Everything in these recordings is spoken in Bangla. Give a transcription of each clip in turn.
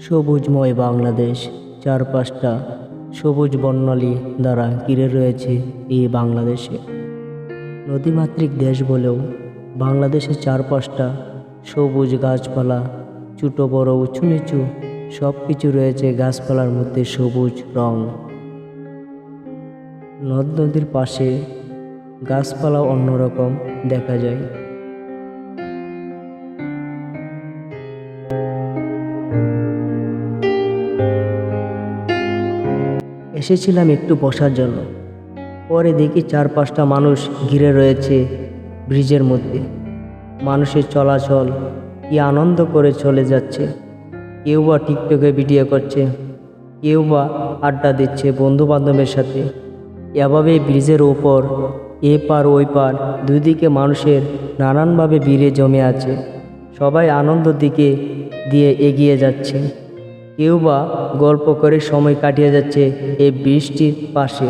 সবুজময় বাংলাদেশ, চারপাশটা সবুজ বর্ণালী দ্বারা ঘিরে রয়েছে এই বাংলাদেশে। নদীমাতৃক দেশ বলেও বাংলাদেশের চারপাশটা সবুজ গাছপালা, ছোটো, বড়, উঁচু, নিচু সব কিছু রয়েছে গাছপালার মধ্যে সবুজ রং। নদ নদীর পাশে গাছপালা অন্যরকম দেখা যায়। এসেছিলাম একটু বসার জন্য। পরে দেখি চার পাঁচটা মানুষ ঘিরে রয়েছে ব্রিজের মধ্যে। মানুষের চলাচল কি আনন্দ করে চলে যাচ্ছে। কেউ বা টিকটকে ভিডিও করছে, কেউ বা আড্ডা দিচ্ছে বন্ধু বান্ধবের সাথে। এভাবে ব্রিজের ওপর, এ পার ওই পার, দুদিকে মানুষের নানানভাবে ভিড়ে জমে আছে। সবাই আনন্দ দিকে দিয়ে এগিয়ে যাচ্ছে। কেউ বা গল্প করে সময় কাটিয়ে যাচ্ছে এই ব্রিজটির পাশে।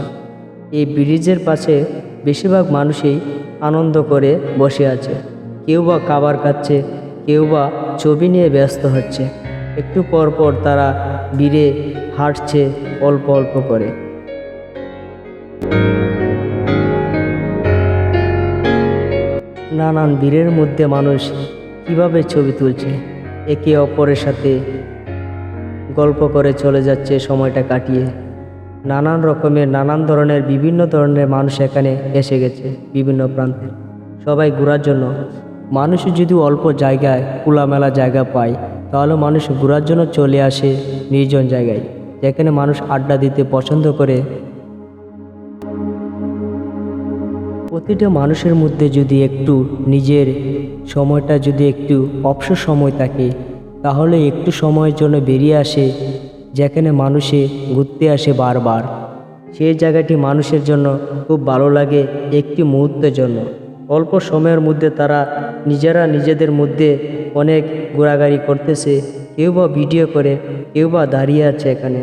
এই ব্রিজের পাশে বেশিরভাগ মানুষই আনন্দ করে বসে আছে। কেউ বা খাবার খাচ্ছে কেউ বা ছবি নিয়ে ব্যস্ত হচ্ছে। একটু পর পর তারা বীরে হাঁটছে অল্প অল্প করে। নানান বীরের মধ্যে মানুষ কীভাবে ছবি তুলছে, একে অপরের সাথে গল্প করে চলে যাচ্ছে সময়টা কাটিয়ে। নানান রকমের, নানান ধরনের, বিভিন্ন ধরনের মানুষ এখানে এসে গেছে বিভিন্ন প্রান্তে। সবাই ঘোরার জন্য। মানুষ যদি অল্প জায়গায়, খোলামেলা জায়গা পায়, তাহলে মানুষ ঘোরার জন্য চলে আসে নির্জন জায়গায়, যেখানে মানুষ আড্ডা দিতে পছন্দ করে। প্রতিটা মানুষের মধ্যে যদি একটু নিজের সময়টা যদি একটু অবসর সময় থাকে তাহলে একটু সময়ের জন্য বেরিয়ে আসে, যেখানে মানুষে ঘুরতে আসে বারবার। সেই জায়গাটি মানুষের জন্য খুব ভালো লাগে একটি মুহূর্তের জন্য। অল্প সময়ের মধ্যে তারা নিজেরা নিজেদের মধ্যে অনেক ঘোরাঘুরি করতেছে, কেউ বা ভিডিও করে, কেউ বা দাঁড়িয়ে আছে এখানে।